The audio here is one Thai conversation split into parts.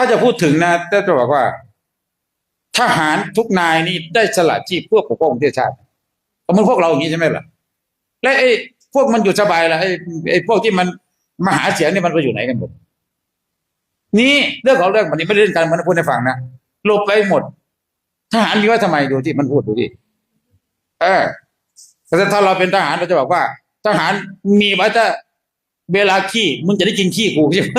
ถ้าจะพูดถึงนะจะบอกว่า ทหารทุกนายนี่ได้สละชีพเพื่อปกป้องประเทศชาติก็เหมันพวกเราอย่างนี้ใช่ไหมล่ะ และไอ้พวกมันอยู่สบายล่ะไอ้ไอ้พวกที่มันมหาเสียงนี่มันไปอยู่ไหนกันหมดนี่เรื่องของเรื่องวันนี้ไม่ได้เล่นการมันพูดให้ฟังนะหลบไปหมด ทหารมีไว้ทำไมดูที่มันพูดดูที่เออแต่ถ้าเราเป็นทหารเราจะบอกว่า ทหารมีไว้ถ้า เวลาขี้มึงจะได้กินขี้กูใช่ไหม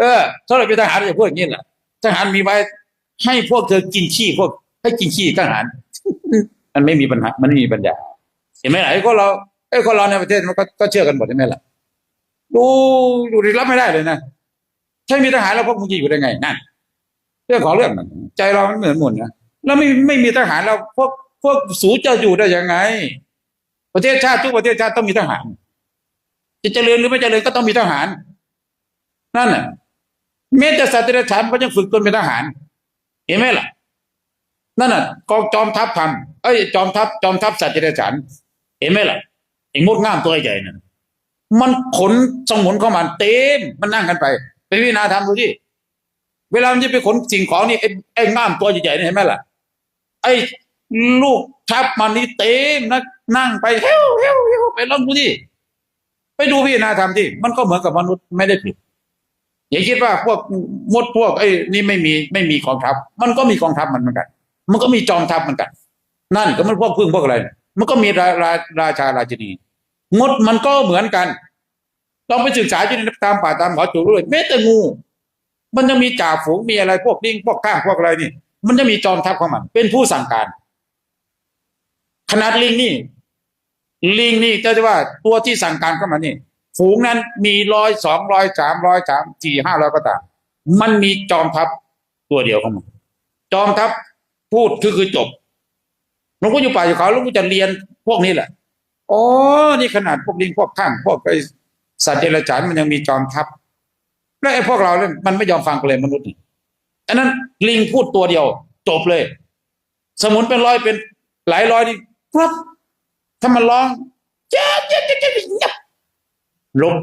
เออถ้าเราเป็นทหารจะพูดอย่างนี้แหละทหารมีไว้ให้พวกเธอกินขี้พวก ให้กินขี้ทหาร มันไม่มีปัญหา มันไม่มีปัญญาเห็นไหมล่ะไอ้คนเราไอ้คนเราในประเทศมันก็เชื่อกันหมดใช่ไหมล่ะดูดูดิรับไม่ได้เลยนะถ้ามีทหารแล้วพวกมึงจะอยู่ได้ไงนั่นเรื่องของเรื่องมันใจเรามันเหมือนหมุนนะแล้วไม่ไม่มีทหารแล้วพวกพวกสูจะอยู่ได้ยังไง ประเทศชาติทุกประเทศชาติต้องมีทหาร จะเจริญหรือไม่เจริญก็ต้องมีทหาร นั่นน่ะแม้แต่สัตว์เดรัจฉานก็ยังฝึกตนเป็นทหาร เห็นไหมล่ะ นั่นน่ะกองจอมทัพทำเอ้ยจอมทัพจอมทัพสัตว์เดรัจฉานเห็นไหมล่ะไอ้งดงามตัวใหญ่นั่นมันขนสมุนเข้ามาเต็มมันนั่งกันไป ไปพิจารณาทำดูที่เวลามันจะไปขนสิ่งของนี่ไอ้ไอ้งามตัวใหญ่ๆนี่เห็นไหมล่ะ ไอ้ลูกทัพมันนี่เต็มนะนั่งไปเฮ้วเฮ้วเฮ้วไปลองดูที่ ไปดูพิจารณาทำที่มันก็เหมือนกับมนุษย์ไม่ได้ผิดอย่าคิดว่าพวกมดพวกไอ้นี่ไม่มีไม่มีกองทัพ มันก็มีกองทัพมันเหมือนกัน มันก็มีจอมทัพเหมือนกัน นั่นก็มันพวกพึ่งพวกอะไร มันก็มีราราราชาราชินีมดมันก็เหมือนกันลองไปศึกษาที่ตามป่าตามเขาจูด้วยแม้แต่งู มันจะมีจ่าฝูงมีอะไรพวกลิงพวกข้างพวกอะไรนี่ มันจะมีจอมทัพของมัน เป็นผู้สั่งการ ขนาดลิงนี่ ลิงนี่จะว่าตัวที่สั่งการเข้ามานี่ ฝูงนั้นมีร้อยสองร้อยสามร้อยสามสี่ห้าร้อยก็ตามมันมีจอมทัพตัวเดียวเของมันจอมทัพพูดคือคือจบหลวงพ่ออยู่ป่าอยู่เขาหลวงพ่อจะเรียนพวกนี้แหละอ๋อนี่ขนาดพวกลิงพวกข้าง พวกไอสัตว์เดรัจฉานมันยังมีจอมทัพแล้วไอ้พวกเราเนี่ยมันไม่ยอมฟังกันเลยมนุษย์นี่อันนั้นลิงพูดตัวเดียว จบเลย สมุนเป็นร้อยเป็นหลายร้อยนี่ครับ ถ้ามันร้องเจ๊เจ๊เจ๊เจ๊ยับลง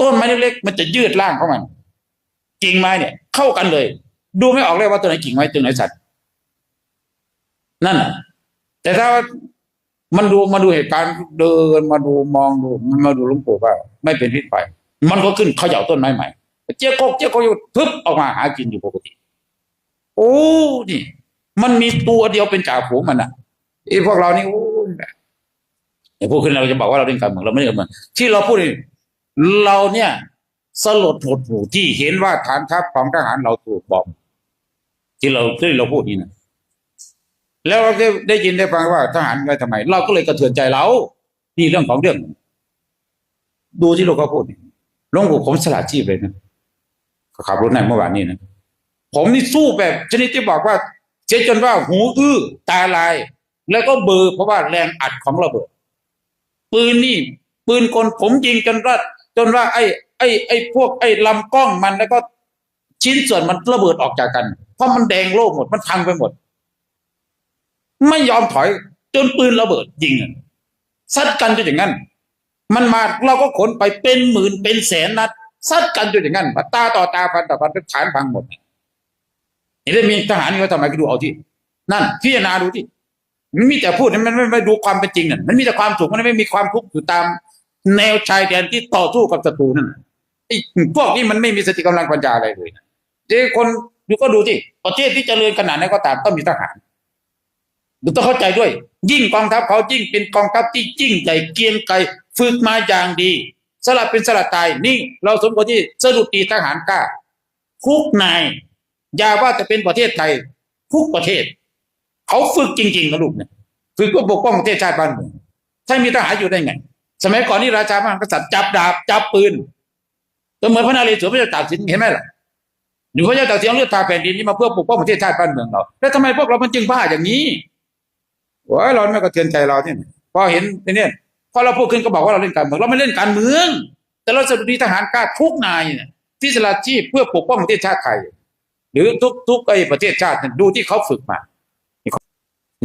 ต้นไม้เล็กๆมันจะยืดร่างของมันกิ่งไม้เนี่ย เข้ากันเลย ดูไม่ออกเลยว่าตัวไหนกิ่งไม้ตัวไหนสัตว์นั่นแต่ถ้ามันดูมาดูเหตุการณ์เดินมาดูมองดูมาดูลุงปู่ว่าไม่เป็นพิษภัยมันก็ขึ้นเขย่าต้นไม้ใหม่เจ๊กกเจ๊กกอยู่พึบออกมาหากินอยู่ปกติ โอ้นี่ มันมีตัวเดียวเป็นจ่าฝูงมันอะไอ้พวกเรานี่โอ้ ไอ้พวกขึ้นเราจะบอกว่าเราเล่นการเมืองเราไม่เล่นการเมืองที่เราพูดนี่เราเนี่ยสลดหดหู่ที่เห็นว่าฐานทัพของทหารเราถูกบอมที่เราที่เราพูดนี่นะแล้วเราได้ได้ยินได้ฟังว่าทหารไปทำไม เราก็เลยกระเทือนใจเรานี่เรื่องของเรื่อง ดูที่ลูกเขาพูดนี่หลวงปู่ผมสละชีพเลยนะขับรถในเมื่อวานนี้นะผมนี่สู้แบบชนิดที่บอกว่าเจ๊จนว่าหูอื้อตาลาย แล้วก็เบอร์เพราะว่าแรงอัดของระเบิด ปืนนี่ ปืนกลผมยิงจนว่าจนว่าไอ้ไอ้ไอ้พวกไอ้ลำกล้องมันแล้วก็ชิ้นส่วนมันระเบิดออกจากกัน เพราะมันแดงโล่หมดมันพังไปหมด ไม่ยอมถอย จนปืนระเบิดยิงซัดกันจนอย่างนั้น มันมาเราก็ขนไปเป็นหมื่นเป็นแสนนัดซัดกันจนอย่างนั้นตาต่อตาพันต่อพันฐานพังหมดเห็นได้มีทหารนี่ว่าทำไมก็ดูเอาที่ นั่นพิจารณาดูที่ มันมีแต่พูดมันไม่ไม่ดูความเป็นจริงนั่นมันมีแต่ความสุขมันไม่มีความทุกข์อยู่ตาม แนวชายแดนที่ต่อสู้กับศัตรูนั่นไอ้พวกนี้มันไม่มีสติกำลังปัญญาอะไรเลยนะเจ้คนดูก็ดูที่ประเทศที่เจริญขนาดไหนก็ตามต้องมีทหารดูต้องเข้าใจด้วย ยิ่งกองทัพเขายิ่งเป็นกองทัพที่ยิ่งใหญ่เกียงไกรฝึกมาอย่างดี สลับเป็นสลับตายนี่เราสมควรที่สรุปตีทหารกล้าทุกนายอย่าว่าจะเป็นประเทศไทยทุกประเทศ เขาฝึกจริงๆนะลูกเนี่ยฝึกเพื่อปกป้องประเทศชาติบ้านเมืองถ้ามีทหารอยู่ได้ไง สมัยก่อนนี่ราชามหากษัตริย์จับดาบจับปืนก็เหมือนพระนเรศวรพระเจ้าตากสินเห็นไหมล่ะหรือพระเจ้าตากสินเลือดตาแผ่นดินนี้มาเพื่อปกป้องประเทศชาติบ้านเมืองเราแล้วทำไมพวกเรามันจึงบ้าอย่างนี้โอ้ยเราไม่กระเทือนใจเราเนี่ยพอเห็นเนี่ยพอเราพูดขึ้นก็บอกว่าเราเล่นการเมืองเราไม่เล่นการเมือง แต่เราสรุปดีทหารกล้าทุกนายเนี่ยที่สละชีพเพื่อปกป้องประเทศชาติไทย หรือทุกทุกไอ้ประเทศชาติดูที่เขาฝึกมา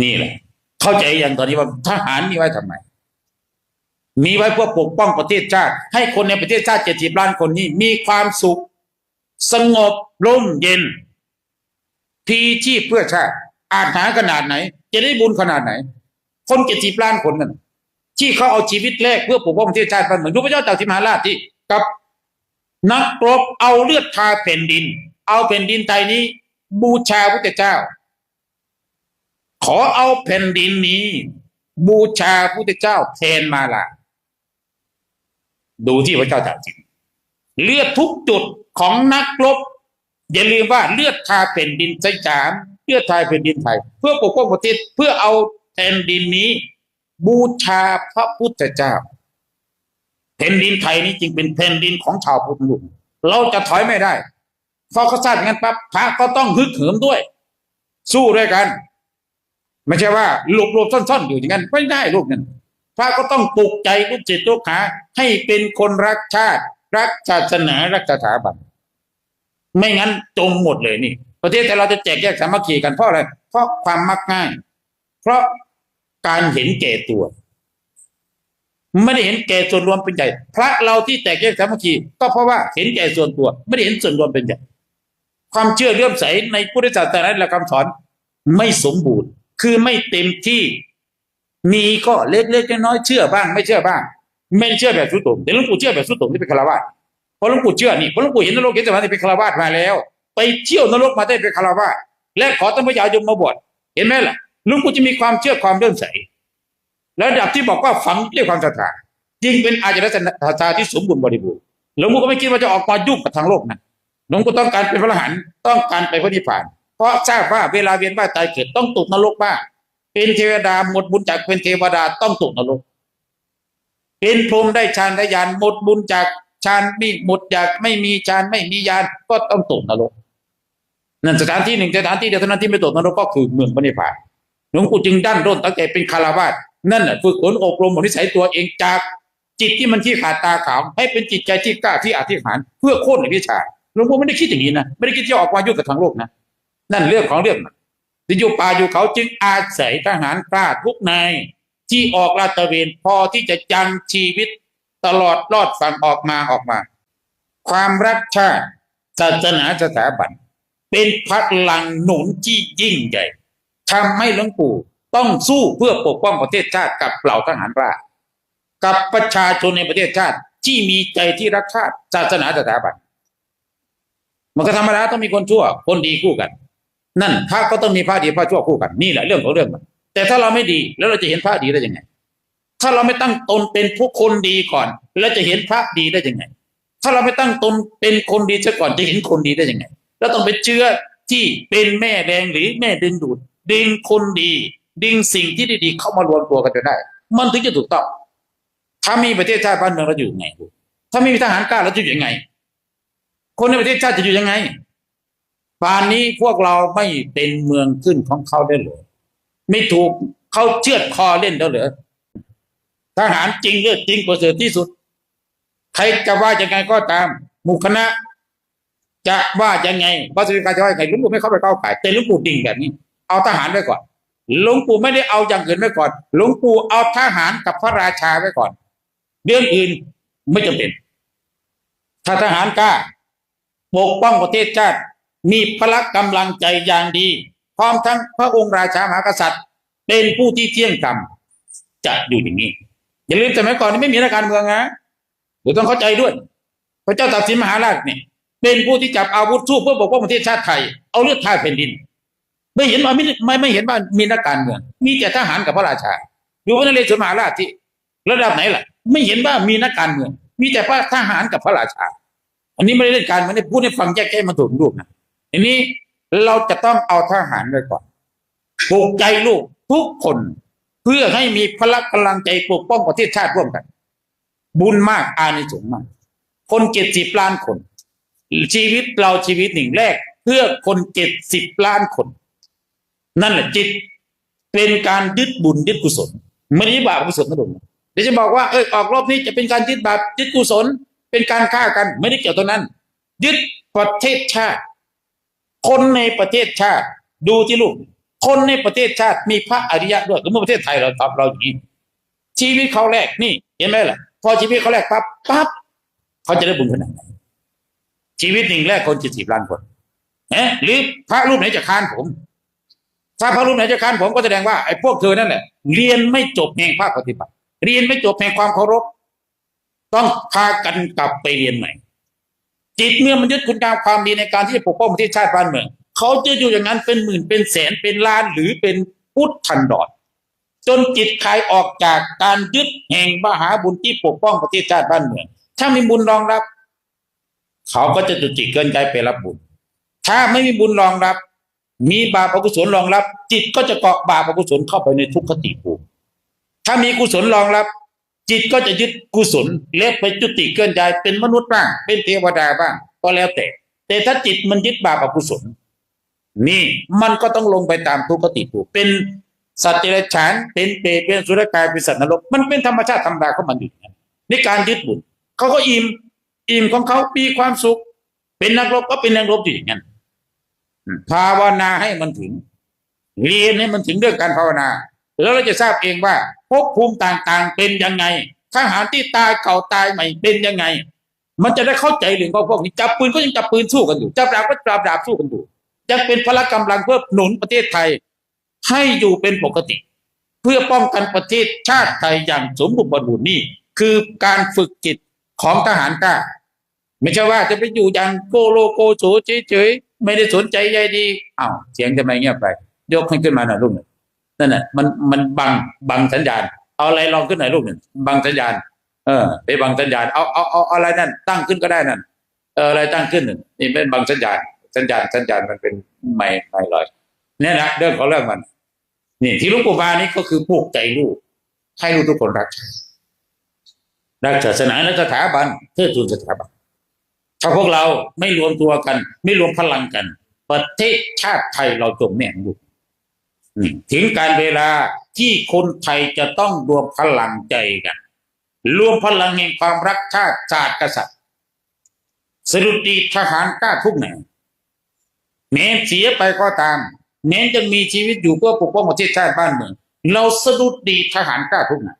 นี่แหละ เข้าใจอย่างตอนนี้ว่าทหารมีไว้ทำไม มีไว้เพื่อปกป้องประเทศชาติ ให้คนในประเทศชาติเจ็ดสิบล้านคนนี้ มีความสุข สงบร่มเย็น พีชีพเพื่อชาติ อาจหาขนาดไหน จะได้บุญขนาดไหน คนเจ็ดสิบล้านคนนั่นที่เขาเอาชีวิตแลกเพื่อปกป้องประเทศชาติบ้านเมืองดูพระเจ้าตากสินมหาราชที่กับนักรบเอาเลือดทาแผ่นดิน เอาแผ่นดินไทยนี้ บูชาพระเจ้า ขอเอาแผ่นดินนี้ บูชาพระเจ้าแทนมาละดูที่พระเจ้าตากสินเลือดทุกจุดของนักรบอย่าลืมว่าเลือดทาแผ่นดินใจจามเลือดทาแผ่นดินไทย เพื่อปกป้องประเทศเพื่อเอาแผ่นดินนี้ บูชาพระพุทธเจ้าแผ่นดินไทยนี้จึงเป็นแผ่นดินของชาวพุทธลุกเราจะถอยไม่ได้พอเขาสร้างอย่างนั้นปั๊บพระก็ต้องฮึกเหิมด้วย สู้ด้วยกัน ไม่ใช่ว่าหลบหลบซ่อนๆ อยู่อย่างนั้นไม่ได้ลูกนั้นพระก็ต้องปลุกใจลูกจิตลูกหาให้เป็นคนรักชาติ รักศาสนารักสถาบันไม่งั้นจมหมดเลยนี่ ประเทศแต่เราจะแจกแยกสามัคคีกันเพราะอะไรเพราะความมักง่าย เพราะการเห็นแก่ตัว ไม่ได้เห็นแก่ส่วนรวมเป็นใหญ่พระเราที่แตกแยกสามัคคีก็เพราะว่าเห็นแก่ส่วนตัว ไม่ได้เห็นส่วนรวมเป็นใหญ่ความเชื่อเลื่อมใสในพุทธศาสนาและคำสอนไม่สมบูรณ์ คือไม่เต็มที่ มีก็เล็กๆน้อยๆเชื่อบ้าง ไม่เชื่อบ้าง ไม่เชื่อแบบสุดโต่งแต่หลวงปู่เชื่อแบบสุดโต่งที่เป็นคารวะเพราะหลวงปู่เชื่อนี่เพราะหลวงปู่เห็นนรกเห็นสวรรค์ที่เป็นคารวะมาแล้ว ไปเที่ยวนรกมาได้เป็นคารวะและขอท่านพระยายมมาบวชเห็นไหมล่ะหลวงปู่จะมีความเชื่อความเลื่อมใสระดับที่บอกว่าฝังด้วยความศรัทธาจึงเป็นอาจารย์ศรัทธาที่สมบูรณ์บริบูรณ์หลวงปู่ก็ไม่คิดว่าจะออกมายุ่งกับทางโลกนะหลวงปู่ต้องการเป็นพระอรหันต์ต้องการไปพระนิพพาน เพราะทราบว่าเวลาเวียนว่ายตายเกิดต้องตกนรกบ้างเป็นเทวดาหมดบุญจากเป็นเทวดาต้องตกนรก เป็นพรหมได้ฌานได้ญาณหมดบุญจากฌานไม่หมดจากไม่มีฌานไม่มีญาณก็ต้องตกนรกนั่นสถานที่หนึ่งสถานที่เดียวเท่านั้นที่ไม่ตกนรกก็คือเมืองพระนิพพานหลวงปู่จึงดั้นด้นตั้งแต่เป็นคารวาสนั่นฝึกฝนอบรมบนิสัยตัวเองจากจิตที่มันที่ขาดตาขาวให้เป็นจิตใจที่กล้าที่อธิษฐานเพื่อโค่นในวิชาหลวงปู่ไม่ได้คิดอย่างนี้นะไม่ได้คิดจะออกมายุ่กับทางโลกนะ นั่นเรื่องของเรื่องที่อยู่ป่าอยู่เขาจึงอาศัยทหารกล้าทุกนายที่ออกลาดตระเวนพอที่จะจังชีวิตตลอดรอดฝั่งออกมาออกมา ความรักชาติศาสนาสถาบัน เป็นพลังหนุนที่ยิ่งใหญ่ทำให้หลวงปู่ต้องสู้เพื่อปกป้องประเทศชาติกับเหล่าทหารราษฎร์กับประชาชนในประเทศชาติที่มีใจที่รักชาติศาสนาสถาบัน มันก็ธรรมดาต้องมีคนชั่วคนดีคู่กัน นั่นพระก็ต้องมีพระดีพระชั่วคู่กันนี่แหละเรื่องของเรื่องมันแต่ถ้าเราไม่ดีแล้วเราจะเห็นพระดีได้ยังไง ถ้าเราไม่ตั้งตนเป็นผู้คนดีก่อน แล้วจะเห็นพระดีได้ยังไง ถ้าเราไม่ตั้งตนเป็นคนดีซะก่อนจะเห็นคนดีได้ยังไง แล้วต้องเป็นเชื้อที่เป็นแม่แรงหรือแม่ดึงดูด ดึงคนดี ดึงสิ่งที่ดีๆเข้ามารวมตัวกันจนได้ มันถึงจะถูกต้อง ถ้ามีประเทศชาติบ้านเมืองเราอยู่ยังไงถ้าไม่มีทหารกล้าเราจะอยู่ยังไง คนในประเทศชาติจะอยู่ยังไง ป่านนี้พวกเราไม่เป็นเมืองขึ้นของเขาได้เลยไม่ถูกเขาเชือดคอเล่นแล้วเหรอทหารจริงเลือดจริงประเสริฐที่สุด ใครจะว่ายังไงก็ตามหมู่คณะ จะว่ายังไงพระสุริการจะว่ายังไงหลุงปู่ไม่เข้าไปเก้าไก่แต่ลุงปู่ดิ่งแบบนี้ เอาทหารไว้ก่อนหลวงปู่ไม่ได้เอาอย่างอื่นไว้ก่อนหลวงปู่เอาทหารกับพระราชาไว้ก่อน เรื่องอื่นไม่จำเป็น ถ้าทหารกล้าปกป้องประเทศชาติ มีพละกำลังใจอย่างดี พร้อมทั้งพระองค์ราชามหากษัตริย์ เป็นผู้ที่เที่ยงธรรมจะอยู่อย่างนี้อย่าลืมสมัยก่อนไม่มีนักการเมืองนะเดี๋ยวต้องเข้าใจด้วย พระเจ้าตากสินมหาราชเนี่ยเป็นผู้ที่จับอาวุธสู้เพื่อปกป้องประเทศชาติไทย เอาเลือดทาแผ่นดิน ไม่เห็นว่าไม่ไม่ไม่เห็นว่ามีนักการเมือง มีแต่ทหารกับพระราชาอยู่พระนเรศวรมหาราชที่ระดับไหนล่ะ ไม่เห็นว่ามีนักการเมือง มีแต่พระทหารกับพระราชา อันนี้ไม่ได้เล่นการมืองนี่พูดให้ฟังแยกแยะมาถูกรูปนะ อันนี้เราจะต้องเอาทหารไว้ก่อนปลุกใจลูกทุกคนเพื่อให้มีพละกำลังใจปกป้องประเทศชาติร่วมกัน บุญมากอานิสงส์มาก คนเจ็ดสิบล้านคน ชีวิตเราชีวิตหนึ่งแรก เพื่อคนเจ็ดสิบล้านคน นั่นแหละจิตเป็นการยึดบุญยึดกุศลไม่ได้บาปกุศลนะดมเดี๋ยวจะบอกว่าเออออกรอบนี้จะเป็นการยึดบาปยึดกุศล เป็นการฆ่ากันไม่ได้เกี่ยวตัวนั้น ยึดประเทศชาติ คนในประเทศชาติ ดูที่ลูก คนในประเทศชาติมีพระอริยะด้วยก็เมื่อประเทศไทยเราตอบเราอย่างนี้ชีวิตเขาแรกนี่ เห็นไหมล่ะ พอชีวิตเขาแรกปั๊บปั๊บเขาจะได้บุญขนาดไหนชีวิตหนึ่งแรกคนเจ็ดสิบล้านคนเอ๊ะหรือพระรูปไหนจะค้านผม ถ้าพระรูปไหนจะค้านผมก็แสดงว่าไอ้พวกเธอนั่นแหละเรียนไม่จบแห่งภาคปฏิบัติ เรียนไม่จบแห่งความเคารพ ต้องพากันกลับไปเรียนใหม่ จิตเมื่อมันยึดคุณงามความดีในการที่จะปกป้องประเทศชาติบ้านเมืองเขาจะอยู่อย่างนั้นเป็นหมื่นเป็นแสนเป็นล้านหรือเป็นพุทธันดรจนจิตคลายออกจากการยึดแห่งมหาบุญที่ปกป้องประเทศชาติบ้านเมือง ถ้ามีบุญรองรับ เขาก็จะจุจิตเกินใจไปรับบุญ ถ้าไม่มีบุญรองรับ มีบาปอกุศลรองรับ จิตก็จะเกาะบาปอกุศลเข้าไปในทุกขติภูมิถ้ามีกุศลรองรับ จิตก็จะยึดกุศลเล็บไปจุติเกินใจเป็นมนุษย์บ้าง เป็นเทวดาบ้าง ก็แล้วแต่ แต่ถ้าจิตมันยึดบาปอกุศล นี่มันก็ต้องลงไปตามทุกขติภูเป็นสัตว์เดรัจฉานเป็นเปรตเป็นสุรกายเป็นสัตว์นรก มันเป็นธรรมชาติธรรมดาของมันอยู่อย่างนั้นในการยึดบุญเขาก็อิ่มอิ่มของเขามีความสุข เป็นนักรบก็เป็นนักรบอยู่อย่างนั้นภาวนาให้มันถึงเรียนให้มันถึงเรื่องการภาวนา แล้วเราจะทราบเองว่า ภพภูมิต่างๆ เป็นยังไงทหารที่ตายเก่าตายใหม่เป็นยังไง มันจะได้เข้าใจเรื่องพวกนี้จับปืนก็ยังจับปืนสู้กันอยู่จับดาบก็จับดาบสู้กันอยู่ยังเป็นพละกำลังเพื่อหนุนประเทศไทย ให้อยู่เป็นปกติ เพื่อป้องกันประเทศชาติไทยอย่างสมบูรณ์บริบูรณ์นี่คือการฝึกจิตของทหารกล้าไม่ใช่ว่าจะไปอยู่อย่างโกโลโกโฉเฉยๆไม่ได้สนใจใยดีอ้าวเสียงทำไมเงียบไป ยกให้ขึ้นมาหน่อยลูกหนึ่ง นั่นน่ะมันมันบังบังสัญญาณ เอาอะไรลองขึ้นหน่อยลูกหนึ่งบังสัญญาณ เออไปบังสัญญาณเอาเอาเอาอะไรนั่น ตั้งขึ้นก็ได้นั่นเอออะไรตั้งขึ้นหนึ่งนี่เป็นบังสัญญาณ สัญญาณสัญญาณมันเป็นไม่ไม่ลอยนี่นะเรื่องของเรื่องมัน นี่ ที่ลูกปู่มานี่ก็คือปลูกใจลูกให้ลูกทุกคนรักรักศาสนาและสถาบันเทิดทูนสถาบันถ้าพวกเราไม่รวมตัวกัน ไม่รวมพลังกัน ประเทศชาติไทยเราจมแม่งอยู่ ถึงการเวลาที่คนไทยจะต้องรวมพลังใจกัน รวมพลังแห่งความรักชาติศาตร์กษัตริย์ สรุปดีทหารกล้าทุกแหน่งแม้เสียไปก็ตามแม้จะมีชีวิตอยู่เพื่อปกป้องประเทศชาติบ้านเมือง เราสะดุดดีทหารกล้าทุกแหน่ง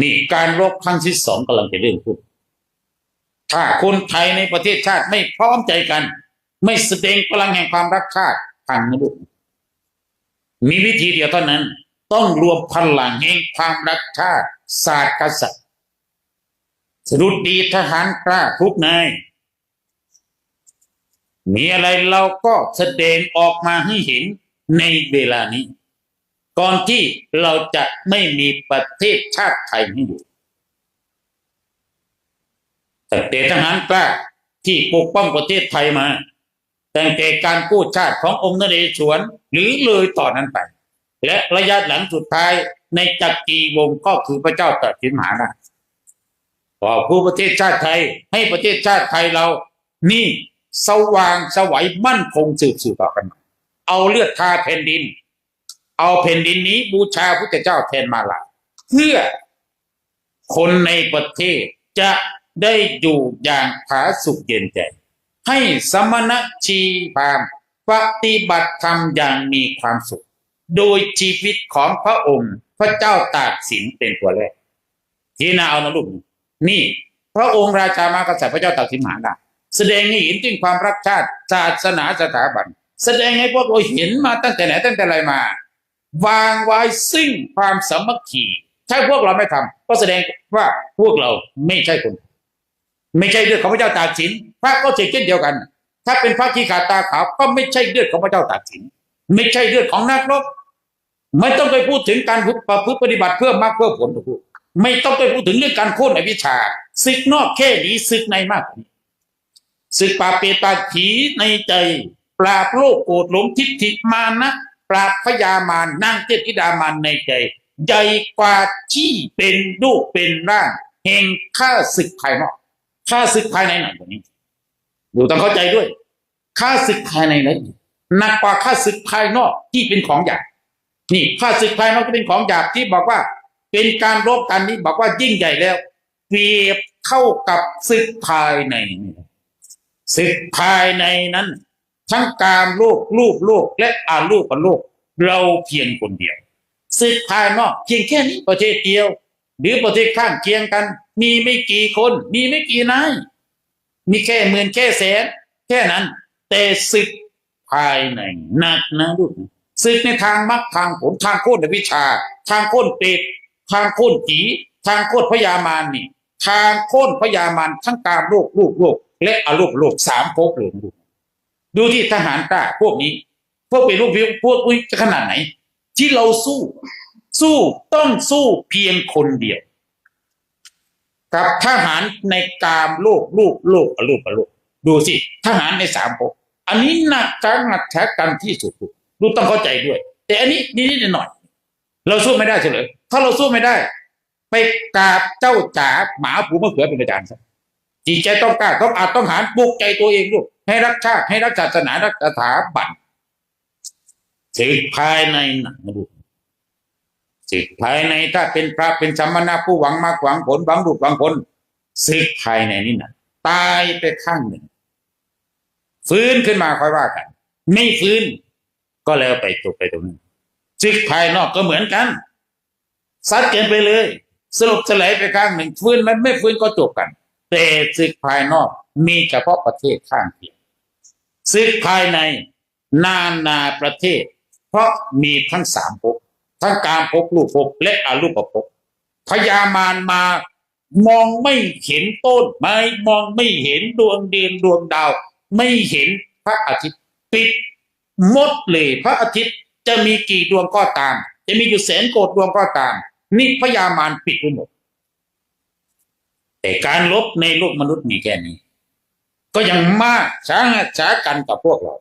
นี่การรบครั้งที่สองกำลังจะเริ่มขึ้นถ้าคนไทยในประเทศชาติไม่พร้อมใจกัน ไม่แสดงพลังแห่งความรักชาติทางนะลูก มีวิธีเดียวเท่านั้น ต้องรวมพลังแห่งความรักชาติศาสตร์กษัตริย์สรุปดีทหารกล้าทุกนายมีอะไรเราก็แสดงออกมาให้เห็นในเวลานี้ ก่อนที่เราจะไม่มีประเทศชาติไทยให้อยู่แต่เตทหารกล้าที่ปกป้องประเทศไทยมา ตั้งแต่การกู้ชาติขององค์นเรศวรหรือเลยต่อนนั้นไป และระยะหลังสุดท้ายในจักรีวงก็คือพระเจ้าตากสินมหาราชขอผู้ประเทศชาติไทยให้ประเทศชาติไทยเรา นี่สว่างสวัยมั่นคงสืบสืบต่อกันเอาเลือดทาแผ่นดิน เอาแผ่นดินนี้บูชาพระเจ้าแทนมาลาเพื่อคนในประเทศจะได้อยู่อย่างผาสุขเย็นใจ ให้สมณชีพามปฏิบัติธรรมอย่างมีความสุข โดยชีวิตของพระองค์ พระเจ้าตากสินเป็นตัวแรกที่น่าเอานะลูกนี่ พระองค์ราชามากษัตริย์พระเจ้าตากสินมหาราแสดงให้เห็นถึงความรักชาติศาสนาสถาบัน แสดงให้พวกเราเห็นมาตั้งแต่ไหนตั้งแต่ไรมา วางไว้ซึ่งความสามัคคีถ้าพวกเราไม่ทำก็แสดงว่าพวกเราไม่ใช่คนไไม่ใช่เลือดของพระเจ้าตากสินพระก็เช่นเดียวกัน ถ้าเป็นพระขี้ขาดตาขาวก็ไม่ใช่เลือดของพระเจ้าตากสินไม่ใช่เลือดของนักรบไม่ต้องไปพูดถึงการประพฤติปฏิบัติเพื่อมรรคเพื่อผลทุกไม่ต้องไปพูดถึงเรื่องการโค่นในวิชาศึกนอกแค่นี้ศึกในมากกว่านี้ศึกปราเปตาผีในใจ ปราบโลกโกรธหลงทิฏฐิมานะปราบพยามารนางเทพธิดามารในใจ ใหญ่กว่าที่เป็นรูปเป็นร่างแห่งข้าศึกภายนอก ข้าศึกภายในหนักกว่านี้ดูต้องเข้าใจด้วยข้าศึกภายในไหนหนักกว่าข้าศึกภายนอกที่เป็นของหยาบนี่ข้าศึกภายนอกที่เป็นของหยาบที่บอกว่า เป็นการรบกันนี้บอกว่ายิ่งใหญ่แล้วเปรียบเข้ากับศึกภายในศึกภายในนั้น ทั้งการโลกรูปโลกและอารูปโลก เราเพียงคนเดียวศึกภายนอกเพียงแค่นี้ประเทศเดียว หรือประเทศข้างเคียงกัน มีไม่กี่คน มีไม่กี่นายมีแค่หมื่นแค่แสนแค่นั้น แต่ศึกภายในหนักนะลูกศึกในทางมรรคทางผลทางโคตรวิชา ทางโค่นเปรตทางโค่นผีทางโค่นพยามารนี่ ทางโค่นพยามารทั้งกามโลกรูปโลก และอารูปโลกสามภพเลยลูกดูที่ทหารกล้าพวกนี้ พวกเป็นลูกพิวพวกอุ้ยจะขนาดไหน ที่เราสู้ สู้ต้องสู้เพียงคนเดียว กับทหารในกามโลกลูกโลกอรูปอรูปดูสิทหารในสามภพอันนี้หนักการหนักแท้กันที่สุดลูต้องเข้าใจด้วย แต่อันนี้นิดหน่อย เราสู้ไม่ได้เฉลยถ้าเราสู้ไม่ได้ ไปกราบเจ้าจ๋าหมาผูมะเขือเป็นอาจารย์ซะจิตใจต้องกล้าต้องอาจต้องหารปลุกใจตัวเองลูกให้รักชาติให้รักศาสนารักสถาบันศึกภายในหนักนะลูก ศึกภายในถ้าเป็นพระเป็นสมณะผู้หวังมากหวังผลหวังรูปหวังผลศึกภายในนี่นะตายไปข้างหนึ่ง ฟื้นขึ้นมาค่อยว่ากัน ไม่ฟื้น ก็แล้วไปจบไปตรงนั้นศึกภายนอกก็เหมือนกันซัดกินไปเลย สรุปเฉลยไปข้างหนึ่ง ฟื้นมันไม่ฟื้นก็จบกันแต่ศึกภายนอกมีเฉพาะประเทศข้างเคียงศึกภายในนานาประเทศ เพราะมีทั้งสามภพ ทั้งการภพรูปภพและอรูปภพพญามารมามองไม่เห็นต้นไม้มองไม่เห็นดวงเดือนดวงดาว ไม่เห็นพระอาทิตย์ปิดหมดเลยพระอาทิตย์จะมีกี่ดวงก็ตาม จะมีอยู่แสนโกดดวงก็ตาม นี่พญามารปิดไปหมด แต่การลบในโลกมนุษย์มีแค่นี้ ก็ยังมากช้าช้ากันกับพวกเรา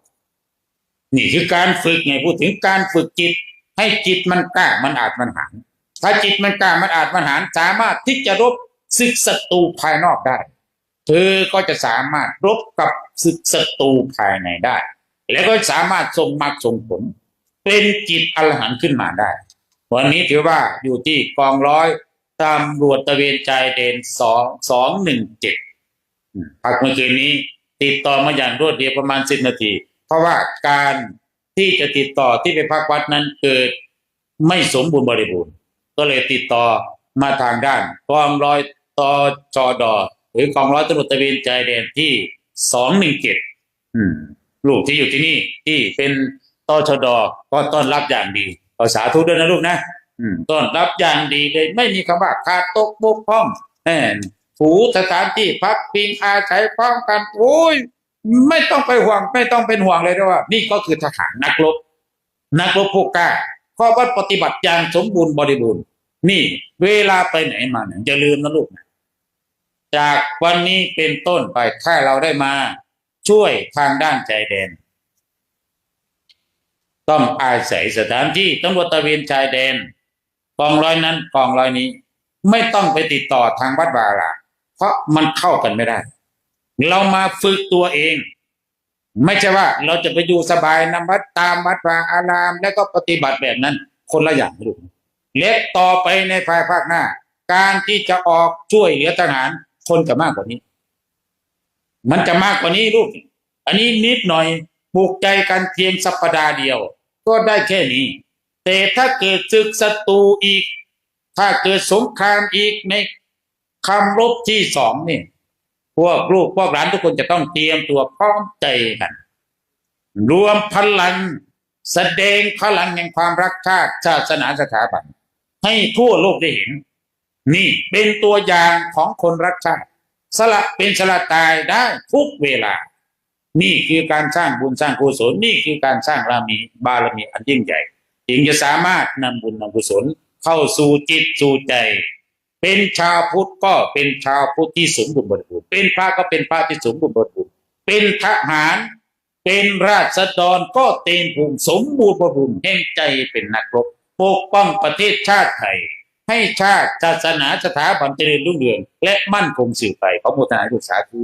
นี่คือการฝึกไงพูดถึงการฝึกจิต ให้จิตมันกล้ามันอาจมันหานถ้าจิตมันกล้ามันอาจมันหานสามารถที่จะรบศึกศัตรูภายนอกได้ เธอก็จะสามารถรบกับศึกศัตรูภายในได้ แล้วก็สามารถส่งมรรคส่งผล เป็นจิตอรหันต์ขึ้นมาได้ วันนี้ถือว่าอยู่ที่กองร้อยตำรวจตะเวนชายแดนสองสองหนึ่งเจ็ดพักเมื่อคืนนี้ ติดต่อมาอย่างรวดเร็วประมาณสิบนาที เพราะว่าการ ที่จะติดต่อที่ไปพักวัดนั้นเกิดไม่สมบูรณ์บริบูรณ์ ก็เลยติดต่อมาทางด้านกองร้อยตอจอดอหรือกองร้อยตำรวจตระเวนชายแดนที่สองหนึ่งเจ็ดลูกที่อยู่ที่นี่ ที่เป็นตชดก็ต้อนรับอย่างดีขอสาธุด้วยนะลูกนะอืมต้อนรับอย่างดีเลยไม่มีคำว่าขาดตกบกพร่องแหมถูสถานที่พักพิงอาศัยพร้อมกันโอ้ย ไม่ต้องไปห่วงไม่ต้องเป็นห่วงเลยด้วยว่า นี่ก็คือทหารนักรบนักรบผู้กล้าข้อวัดปฏิบัติอย่างสมบูรณ์บริบูรณ์ นี่ เวลาไปไหนมาเนี่ยอย่าลืมนะลูกนะจากวันนี้เป็นต้นไปถ้าเราได้มา ช่วยทางด้านชายแดน ต้องอาศัยสถานที่ตำรวจตระเวนชายแดนกองร้อยนั้นกองร้อยนี้ ไม่ต้องไปติดต่อทางวัดวาอาเพราะมันเข้ากันไม่ได้ เรามาฝึกตัวเอง ไม่ใช่ว่าเราจะไปอยู่สบายนำวัดตามวัดวาอาราม แล้วก็ปฏิบัติแบบนั้น คนละอย่างลูกเล็กต่อไปในภายภาคหน้า การที่จะออกช่วยเหลือทหารคนจะมากกว่านี้ มันจะมากกว่านี้ลูกอันนี้นิดหน่อยปลูกใจกันเพียงสัปดาห์เดียว ก็ได้แค่นี้ แต่ถ้าเกิดศึกศัตรูอีก ถ้าเกิดสงครามอีกในคำรบที่สองนี่ พวกลูกพวกหลานทุกคนจะต้องเตรียมตัวพร้อมใจกัน รวมพลังแสดงพลังแห่งความรักชาติศาสนาสถาบัน ให้ทั่วโลกได้เห็น นี่เป็นตัวอย่างของคนรักชาติ สละเป็นสละตายได้ทุกเวลา นี่คือการสร้างบุญสร้างกุศลนี่คือการสร้างบารมีบารมีอันยิ่งใหญ่จึงจะสามารถนำบุญนำกุศลเข้าสู่จิตสู่ใจ เป็นชาวพุทธก็เป็นชาวพุทธที่สมบูรณ์บริบูรณ์เป็นพระก็เป็นพระที่สมบูรณ์บริบูรณ์เป็นทหารเป็นราษฎรก็เต็มภูมิสมบูรณ์บริบูรณ์แห่งใจเป็นนักรบปกป้องประเทศชาติไทย ให้ชาติศาสนาสถาบันเจริญรุ่งเรือง และมั่นคงสืบไปขอโมทนาด้วยสาธุ